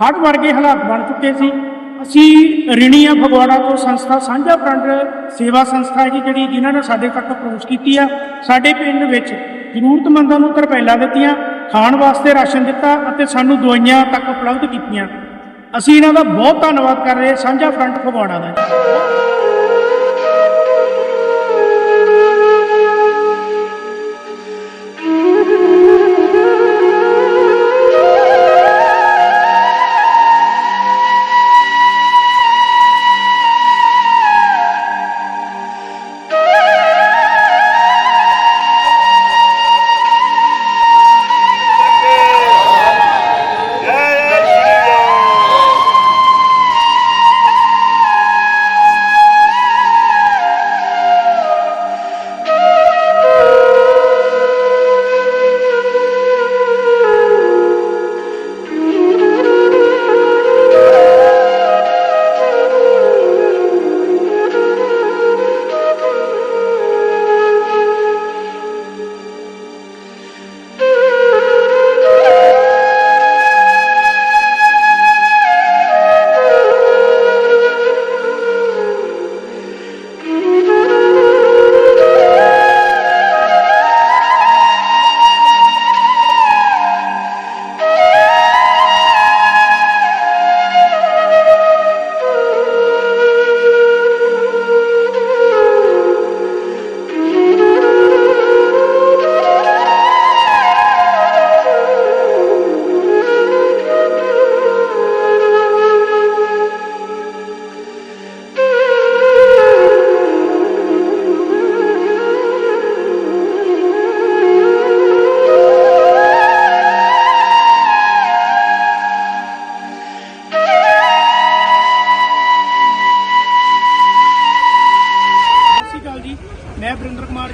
ਹੜ੍ਹ ਵਰਗੇ ਹਾਲਾਤ ਬਣ ਚੁੱਕੇ ਸੀ। ਅਸੀਂ ਰਿਣੀ ਆ ਫਗਵਾੜਾ ਤੋਂ ਸੰਸਥਾ ਸਾਂਝਾ ਫਰੰਟ ਸੇਵਾ ਸੰਸਥਾ ਹੈ ਜੀ, ਜਿਹੜੀ ਜਿਨ੍ਹਾਂ ਨੇ ਸਾਡੇ ਤੱਕ ਅਪਰੋਚ ਕੀਤੀ ਆ। ਸਾਡੇ ਪਿੰਡ ਵਿੱਚ ਜ਼ਰੂਰਤਮੰਦਾਂ ਨੂੰ ਤਰਪੈਲਾ ਦਿੱਤੀਆਂ, ਖਾਣ ਵਾਸਤੇ ਰਾਸ਼ਨ ਦਿੱਤਾ ਅਤੇ ਸਾਨੂੰ ਦਵਾਈਆਂ ਤੱਕ ਉਪਲਬਧ ਕੀਤੀਆਂ। ਅਸੀਂ ਇਹਨਾਂ ਦਾ ਬਹੁਤ ਧੰਨਵਾਦ ਕਰ ਰਹੇ ਸਾਂਝਾ ਫਰੰਟ ਫਗਵਾੜਾ ਦਾ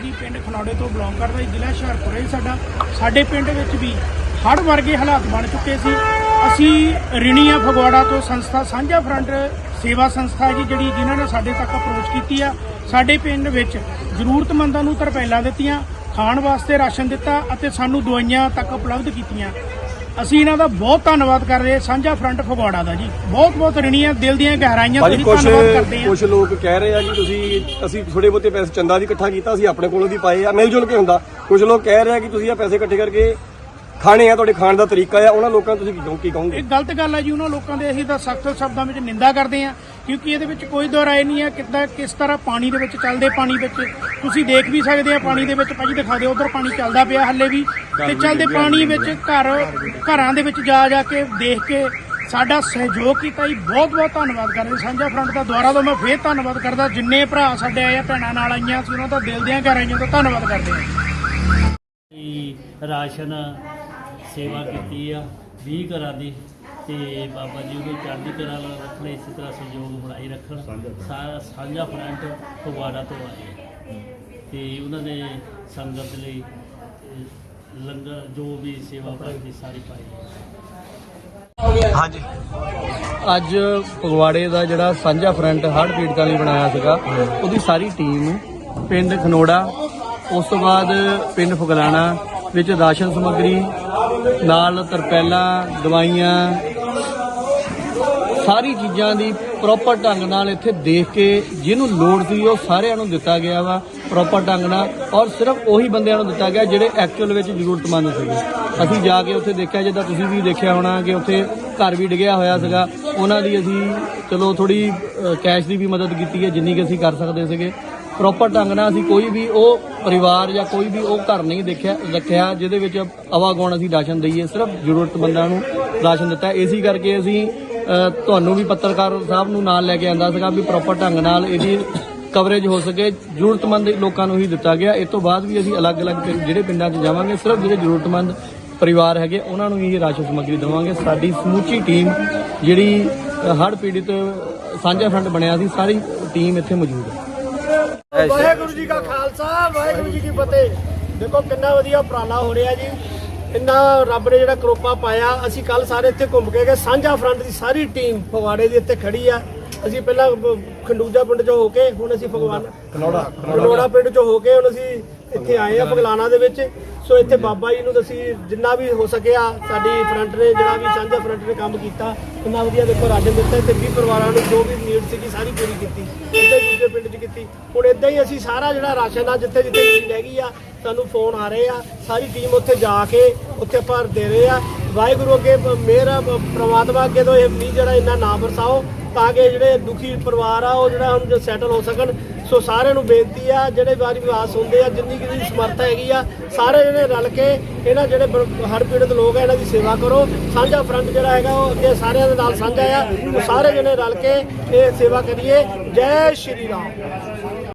ਜੀ ਪਿੰਡ ਖਨੌੜੇ ਤੋਂ ਬਿਲੋਂਗ ਕਰਦਾ ਜੀ ਜ਼ਿਲ੍ਹਾ ਹੁਸ਼ਿਆਰਪੁਰ ਹੈ ਜੀ ਸਾਡਾ, ਸਾਡੇ ਪਿੰਡ ਵਿੱਚ ਵੀ ਹੜ੍ਹ ਵਰਗੇ ਹਾਲਾਤ ਬਣ ਚੁੱਕੇ ਸੀ। ਅਸੀਂ ਰਿਣੀਆ ਫਗਵਾੜਾ ਤੋਂ ਸੰਸਥਾ ਸਾਂਝਾ ਫਰੰਟ ਸੇਵਾ ਸੰਸਥਾ ਜੀ, ਜਿਹੜੀ ਜਿਨ੍ਹਾਂ ਨੇ ਸਾਡੇ ਤੱਕ ਅਪਰੋਚ ਕੀਤੀ ਆ, ਸਾਡੇ ਪਿੰਡ ਵਿੱਚ ਜ਼ਰੂਰਤਮੰਦਾਂ ਨੂੰ ਤਰਪੈਲਾ ਦਿੱਤੀਆਂ, ਖਾਣ ਵਾਸਤੇ ਰਾਸ਼ਨ ਦਿੱਤਾ ਅਤੇ ਸਾਨੂੰ ਦਵਾਈਆਂ ਤੱਕ ਉਪਲਬਧ ਕੀਤੀਆਂ। ਅਸੀਂ ਇਹਨਾਂ ਦਾ ਬਹੁਤ ਧੰਨਵਾਦ ਕਰ ਰਹੇ ਹਾਂ। ਸਾਂਝਾ ਫਰੰਟ ਫਗਵਾੜਾ ਦਾ ਜੀ। ਬਹੁਤ ਬਹੁਤ ਰਿਣੀਆਂ ਦਿਲ ਦੀਆਂ ਗਹਿਰਾਈਆਂ ਤੋਂ ਭਾਜੀ ਜੀ ਕੁਝ ਧੰਨਵਾਦ ਕਰਦੇ ਹਾਂ। ਕੁਝ ਲੋਕ ਕਹਿ ਰਹੇ ਆ ਕਿ ਤੁਸੀਂ ਅਸੀਂ ਥੋੜੇ ਬਹੁਤੇ ਪੈਸੇ ਚੰਦਾ ਵੀ ਇਕੱਠਾ ਕੀਤਾ ਅਸੀਂ ਆਪਣੇ ਕੋਲੋਂ ਵੀ ਪਾਏ ਆ ਮਿਲ ਜੁਲ ਕੇ ਹੁੰਦਾ। ਕੁਝ ਲੋਕ ਕਹਿ ਰਹੇ ਆ ਕਿ ਤੁਸੀਂ ਇਹ ਪੈਸੇ ਇਕੱਠੇ ਕਰਕੇ ਖਾਣੇ ਆ ਤੁਹਾਡੇ ਖਾਣ ਦਾ ਤਰੀਕਾ ਆ ਉਹਨਾਂ ਲੋਕਾਂ ਨੂੰ ਤੁਸੀਂ ਕੀ ਕਹੋ- ਕੀ ਕਹੋਗੇ? ਇਹ ਗਲਤ ਗੱਲ ਹੈ ਜੀ ਉਹਨਾਂ ਲੋਕਾਂ ਦੇ ਅਸੀਂ ਤਾਂ ਸਖਤ ਸ਼ਬਦਾਂ ਵਿੱਚ ਨਿੰਦਾ ਕਰਦੇ ਹਾਂ ਕਿਉਂਕਿ ਇਹਦੇ ਵਿੱਚ ਕੋਈ ਦੁਹਰਾਏ ਨਹੀਂ ਹੈ ਕਿੱਦਾਂ ਕਿਸ ਤਰ੍ਹਾਂ ਪਾਣੀ ਦੇ ਵਿੱਚ ਚੱਲਦੇ ਪਾਣੀ ਵਿੱਚ। ਤੁਸੀਂ ਦੇਖ ਵੀ ਸਕਦੇ ਆ ਪਾਣੀ ਦੇ ਵਿੱਚ ਭਾਜੀ ਦਿਖਾ ਦਿਓ ਉਧਰ ਪਾਣੀ ਚੱਲਦਾ ਪਿਆ ਹੱਲੇ ਵੀ ਤੇ ਚੱਲਦੇ ਪਾਣੀ ਵਿੱਚ ਘਰ ਘਰਾਂ ਦੇ ਵਿੱਚ ਜਾ ਜਾ ਕੇ ਦੇਖ ਕੇ ਸਾਡਾ ਸਹਿਯੋਗ ਕੀਤਾ ਜੀ ਬਹੁਤ ਬਹੁਤ ਧੰਨਵਾਦ ਕਰਦੇ ਸਾਂਝਾ ਫਰੰਟ ਦਾ ਦੁਆਰਾ ਤੋਂ ਮੈਂ ਫੇਰ ਧੰਨਵਾਦ ਕਰਦਾ ਜਿੰਨੇ ਭਰਾ ਸਾਡੇ ਆਏ ਆ ਭੈਣਾਂ ਨਾਲ ਆਈਆਂ ਸੀ ਉਹਨਾਂ ਦਾ ਦਿਲ ਦੀਆਂ ਗਹਿਰਾਈਆਂ ਤੋਂ ਧੰਨਵਾਦ ਕਰਦੇ ਹਾਂ ਦੀ ਰਾਸ਼ਨ ਸੇਵਾ ਕੀਤੀ ਆ 20 ਘਰਾਂ ਦੀ ਤੇ ਬਾਬਾ ਜੀ ਉਹਨੂੰ ਚੜ੍ਹਦੀ ਕਲਾ ਨਾਲ ਰੱਖਣ ਇਸੇ ਤਰ੍ਹਾਂ ਸਹਿਯੋਗ ਬਣਾਈ ਰੱਖਣ। ਸਾਰਾ ਸਾਂਝਾ ਫਰੰਟ ਫਗਵਾੜਾ ਤੋਂ ਆਏ। ਤੇ ਉਹਨਾਂ ਨੇ ਸੰਗਤ ਲਈ ਲੰਗਰ ਜੋ ਵੀ ਸੇਵਾ ਪਾਈ ਸਾਰੀ ਪਾਈ ਹਾਂਜੀ। ਅੱਜ ਫਗਵਾੜੇ ਦਾ ਜਿਹੜਾ ਸਾਂਝਾ ਫਰੰਟ ਹੜ੍ਹ ਪੀੜਤਾਂ ਲਈ ਬਣਾਇਆ ਸੀਗਾ ਉਹਦੀ ਸਾਰੀ ਟੀਮ ਪਿੰਡ ਖਨੋੜਾ ਉਸ ਤੋਂ ਬਾਅਦ ਪਿੰਡ ਫਗਲਾਣਾ ਵਿੱਚ ਰਾਸ਼ਨ ਸਮੱਗਰੀ ਨਾਲ ਤਰਪੈਲਾਂ, ਦਵਾਈਆਂ, ਸਾਰੀ ਚੀਜ਼ਾਂ ਦੀ ਪ੍ਰੋਪਰ ਢੰਗ ਨਾਲ ਇੱਥੇ ਦੇਖ ਕੇ ਜਿਹਨੂੰ ਲੋੜ ਸੀ ਉਹ ਸਾਰਿਆਂ ਨੂੰ ਦਿੱਤਾ ਗਿਆ ਵਾ ਪ੍ਰੋਪਰ ਢੰਗ ਨਾਲ ਔਰ ਸਿਰਫ ਉਹੀ ਬੰਦਿਆਂ ਨੂੰ ਦਿੱਤਾ ਗਿਆ ਜਿਹੜੇ ਐਕਚੁਅਲ ਵਿੱਚ ਜ਼ਰੂਰਤਮੰਦ ਸੀਗੇ। ਅਸੀਂ ਜਾ ਕੇ ਉੱਥੇ ਦੇਖਿਆ, ਜਿੱਦਾਂ ਤੁਸੀਂ ਵੀ ਦੇਖਿਆ ਹੋਣਾ ਕਿ ਉੱਥੇ ਘਰ ਵੀ ਡਿੱਗਿਆ ਹੋਇਆ ਸੀਗਾ, ਉਹਨਾਂ ਦੀ ਅਸੀਂ ਚਲੋ ਥੋੜੀ ਕੈਸ਼ ਦੀ ਵੀ ਮਦਦ ਕੀਤੀ ਹੈ, ਜਿੰਨੀ ਕਿ ਅਸੀਂ ਕਰ ਸਕਦੇ ਸੀਗੇ। ਪ੍ਰੋਪਰ ਢੰਗ ਨਾਲ ਅਸੀਂ ਕੋਈ ਵੀ ਉਹ ਪਰਿਵਾਰ ਜਾਂ ਕੋਈ ਵੀ ਉਹ ਘਰ ਨਹੀਂ ਦੇਖਿਆ, ਰੱਖਿਆ, ਜਿਹਦੇ ਵਿੱਚ ਆਵਾਗੁਣ ਅਸੀਂ ਰਾਸ਼ਨ ਦਈਏ, ਸਿਰਫ ਜ਼ਰੂਰਤਮੰਦਾਂ ਨੂੰ ਰਾਸ਼ਨ ਦਿੱਤਾ। ਇਸੇ ਕਰਕੇ ਅਸੀਂ ਤੁਹਾਨੂੰ ਵੀ ਪੱਤਰਕਾਰ ਸਾਹਿਬ ਨੂੰ ਨਾਲ ਲੈ ਕੇ ਆਂਦਾ ਸੀਗਾ ਵੀ ਪ੍ਰੋਪਰ ਢੰਗ ਨਾਲ ਇਹਦੀ ਕਵਰੇਜ ਹੋ ਸਕੇ। ਜ਼ਰੂਰਤਮੰਦ ਲੋਕਾਂ ਨੂੰ ਹੀ ਦਿੱਤਾ ਗਿਆ। ਇਸ ਤੋਂ ਬਾਅਦ ਵੀ ਅਸੀਂ ਅਲੱਗ-ਅਲੱਗ ਪਿੰ- ਜਿਹੜੇ ਪਿੰਡਾਂ 'ਚ ਜਾਵਾਂਗੇ, ਸਿਰਫ ਜਿਹੜੇ ਜ਼ਰੂਰਤਮੰਦ ਪਰਿਵਾਰ ਹੈਗੇ, ਉਹਨਾਂ ਨੂੰ ਹੀ ਇਹ ਰਾਸ਼ਨ ਸਮੱਗਰੀ ਦੇਵਾਂਗੇ। ਸਾਡੀ ਸਮੂਚੀ ਟੀਮ ਜਿਹੜੀ ਹੜ੍ਹ ਪੀੜਿਤ ਸਾਂਝਾ ਫੰਡ ਬਣਿਆ ਸੀ, ਸਾਰੀ ਟੀਮ ਇੱਥੇ ਮੌਜੂਦ ਹੈ। ਵਾਹਿਗੁਰੂ ਜੀ ਕਾ ਖਾਲਸਾ ਵਾਹਿਗੁਰੂ ਜੀ ਕੀ ਫਤਿਹ। ਦੇਖੋ ਕਿੰਨਾ ਵਧੀਆ ਉਪਰਾਲਾ ਹੋ ਰਿਹਾ ਜੀ। ਇੰਨਾ ਰੱਬ ਨੇ ਜਿਹੜਾ ਕਰੋਪਾ ਪਾਇਆ ਅਸੀਂ ਕੱਲ ਸਾਰੇ ਇੱਥੇ ਘੁੰਮ ਕੇ ਗਏ। ਸਾਂਝਾ ਫਰੰਟ ਦੀ ਸਾਰੀ ਟੀਮ ਫਗਵਾੜੇ ਦੀ ਇੱਥੇ ਖੜੀ ਆ। ਅਸੀਂ ਪਹਿਲਾਂ ਖੰਡੂਜਾ ਪਿੰਡ ਚੋਂ ਹੋ ਕੇ ਹੁਣ ਅਸੀਂ ਫਗਵਾੜਾ ਖਨੌੜਾ ਖਨੌੜਾ। ਪਿੰਡ ਚੋਂ ਹੋ ਕੇ ਹੁਣ ਅਸੀਂ ਇੱਥੇ ਆਏ ਆ ਬਗਲਾਣਾ ਦੇ ਵਿੱਚ। ਸੋ ਇੱਥੇ ਬਾਬਾ ਜੀ ਨੂੰ ਅਸੀਂ ਜਿੰਨਾ ਵੀ ਹੋ ਸਕਿਆ ਸਾਡੀ ਫਰੰਟ ਨੇ ਜਿਹੜਾ ਵੀ ਸਾਂਝਾ ਫਰੰਟ ਨੇ ਕੰਮ ਕੀਤਾ ਇੰਨਾ ਵਧੀਆ ਦੇਖੋ ਰਾਸ਼ਨ ਦਿੱਤਾ। ਤੇ 20 ਪਰਿਵਾਰਾਂ ਨੂੰ ਜੋ ਵੀ ਨੀਡ ਸੀਗੀ ਸਾਰੀ ਪੂਰੀ ਕੀਤੀ। ਇੱਥੇ ਹੁਣ ਇਦਾਂ ਹੀ ਅਸੀਂ ਸਾਰਾ ਜਿਹੜਾ ਰਾਸ਼ਨ ਆ ਜਿੱਥੇ ਜਿੱਥੇ ਨੀਡ ਹੈਗੀ ਆ, ਸਾਨੂੰ ਫੋਨ ਆ ਰਹੇ ਆ, ਸਾਰੀ ਟੀਮ ਉੱਥੇ ਜਾ ਕੇ ਉੱਥੇ ਭਰ ਦੇ ਰਹੇ ਆ। ਵਾਹਿਗੁਰੂ ਅੱਗੇ ਮੇਰਾ ਪ੍ਰਮਾਤਮਾ ਅੱਗੇ ਤੋਂ ਇਹ ਮੀਂਹ ਜਿਹੜਾ ਇੰਨਾ ਨਾ ਬਰਸਾਓ, ਤਾਂ ਕਿ ਜਿਹੜੇ ਦੁਖੀ ਪਰਿਵਾਰ ਆ, ਉਹ ਜਿਹੜਾ ਹੁਣ ਸੈਟਲ ਹੋ ਸਕਣ। ਸੋ ਸਾਰਿਆਂ ਨੂੰ ਬੇਨਤੀ ਆ, ਜਿਹੜੇ ਵਾਰੀ ਵਿਵਾਸ ਹੁੰਦੇ ਆ, ਜਿੰਨੀ ਕਿ ਦੀ ਸਮਰੱਥਾ ਹੈਗੀ ਆ, ਸਾਰੇ ਜਣੇ ਰਲ ਕੇ ਇਹਨਾਂ ਜਿਹੜੇ ਬ- ਹੜ੍ਹ ਪੀੜਤ ਲੋਕ ਆ, ਇਹਨਾਂ ਦੀ ਸੇਵਾ ਕਰੋ। ਸਾਂਝਾ ਫਰੰਟ ਜਿਹੜਾ ਹੈਗਾ, ਉਹ ਅੱਗੇ ਸਾਰਿਆਂ ਦੇ ਨਾਲ ਸਾਂਝਾ ਆ। ਉਹ ਸਾਰੇ ਜਣੇ ਰਲ ਕੇ ਇਹ ਸੇਵਾ ਕਰੀਏ। ਜੈ ਸ਼੍ਰੀ ਰਾਮ।